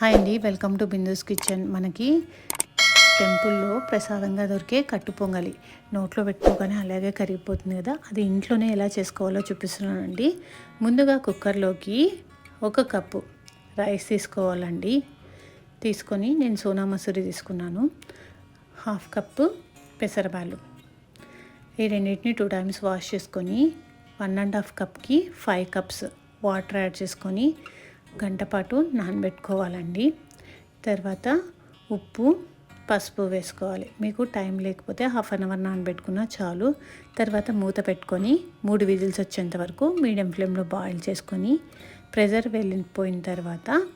Hi అండి welcome to Bindu's kitchen. మనకి టెంపుల్లో ప్రసాదంగా దొరికే కట్టు పొంగలి. నోట్లో పెట్టుకోగానే అలాగే కరిగిపోతుంది కదా. అది ఇంట్లోనే ఎలా చేసుకోవాలో చూపిస్తున్నానండి. ముందుగా కుక్కర్లోకి ఒక కప్పు రైస్ తీసుకోవాలండి. తీసుకొని నేను సోనా మసూరి తీసుకున్నాను. హాఫ్ కప్పు పెసరబాలు. ఈ రెండింటిని టూ టైమ్స్ వాష్ చేసుకొని వన్ అండ్ హాఫ్ కప్కి ఫైవ్ కప్స్ వాటర్ యాడ్ చేసుకొని గంట పాటు నానబెట్టుకోవాలండి. తర్వాత ఉప్పు పసుపు వేసుకోవాలి. మీకు టైం లేకపోతే హాఫ్ అన్ అవర్ నానబెట్టుకున్నా చాలు. తర్వాత మూత పెట్టుకొని మూడు విజిల్స్ వచ్చేంత వరకు మీడియం ఫ్లేమ్లో బాయిల్ చేసుకొని ప్రెజర్ వెళ్ళిపోయిన తర్వాత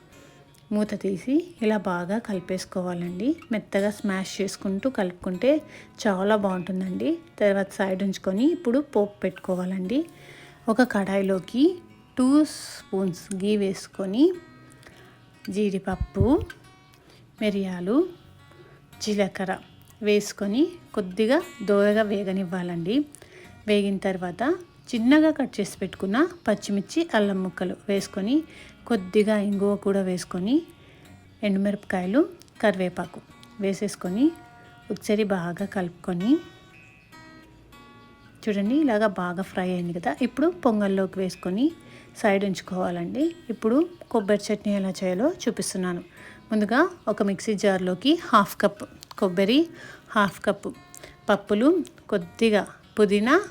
మూత తీసి ఇలా బాగా కలిపేసుకోవాలండి. మెత్తగా స్మాష్ చేసుకుంటూ కలుపుకుంటే చాలా బాగుంటుందండి. తర్వాత సైడ్ ఉంచుకొని ఇప్పుడు పోపు పెట్టుకోవాలండి. ఒక కడాయిలోకి టూ స్పూన్స్ గీ వేసుకొని జీడిపప్పు మిరియాలు జీలకర్ర వేసుకొని కొద్దిగా దోరగా వేగనివ్వాలండి. వేగిన తర్వాత చిన్నగా కట్ చేసి పెట్టుకున్న పచ్చిమిర్చి అల్లం ముక్కలు వేసుకొని కొద్దిగా ఇంగువ కూడా వేసుకొని ఎండుమిరపకాయలు కరివేపాకు వేసేసుకొని ఒకసారి బాగా కలుపుకొని చూడండి ఇలాగా బాగా ఫ్రై అయింది కదా. ఇప్పుడు పొంగల్లోకి వేసుకొని సైడ్ ఉంచుకోవాలండి ఇప్పుడు కొబ్బరి చట్నీ ఎలా చేయాలో చూపిస్తున్నాను. ముందుగా ఒక మిక్సీ జార్లోకి హాఫ్ కప్ కొబ్బరి హాఫ్ కప్ పప్పులు కొద్దిగా పుదీనా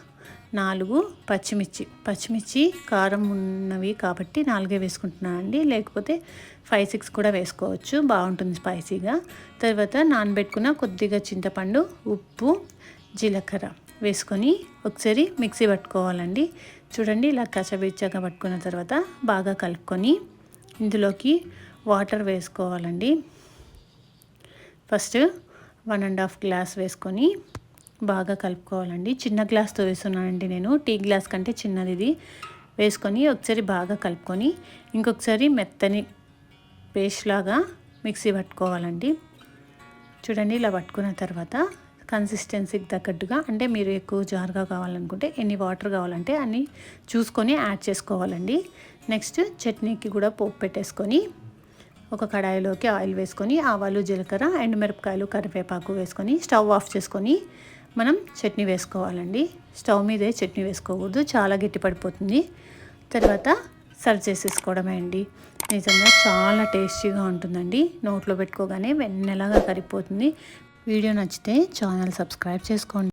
నాలుగు పచ్చిమిర్చి. పచ్చిమిర్చి కారం ఉన్నవి కాబట్టి నాలుగే వేసుకుంటున్నానండి లేకపోతే ఫైవ్ సిక్స్ కూడా వేసుకోవచ్చు. బాగుంటుంది స్పైసీగా. తర్వాత నానబెట్టుకున్న కొద్దిగా చింతపండు ఉప్పు జీలకర్ర వేసుకొని ఒకసారి మిక్సీ పట్టుకోవాలండి. చూడండి ఇలా కచ్చబిచ్చగా పట్టుకున్న తర్వాత బాగా కలుపుకొని ఇందులోకి వాటర్ వేసుకోవాలండి. First one and half glass వేసుకొని బాగా కలుపుకోవాలండి. చిన్న గ్లాస్తో వేస్తున్నానండి నేను. టీ గ్లాస్ కంటే చిన్నది ఇది. వేసుకొని ఒకసారి బాగా కలుపుకొని ఇంకొకసారి మెత్తని పేస్ట్ లాగా మిక్సీ పట్టుకోవాలండి. చూడండి ఇలా పట్టుకున్న తర్వాత కన్సిస్టెన్సీకి తగ్గట్టుగా అంటే మీరు ఎక్కువ జారుగా కావాలనుకుంటే ఎన్ని వాటర్ కావాలంటే అన్ని చూసుకొని యాడ్ చేసుకోవాలండి. నెక్స్ట్ చట్నీకి కూడా పోపు పెట్టేసుకొని ఒక కడాయిలోకి ఆయిల్ వేసుకొని ఆవాలు జీలకర్ర ఎండు మిరపకాయలు కరివేపాకు వేసుకొని స్టవ్ ఆఫ్ చేసుకొని మనం చట్నీ వేసుకోవాలండి. స్టవ్ మీదే చట్నీ వేసుకోకూడదు చాలా గట్టి పడిపోతుంది. తర్వాత సర్వ్ చేసేసుకోవడమే అండి. నిజంగా చాలా టేస్టీగా ఉంటుందండి. నోట్లో పెట్టుకోగానే వెన్నెలాగా కరిగిపోతుంది. వీడియో నచ్చితే ఛానల్ సబ్స్క్రైబ్ చేసుకోండి.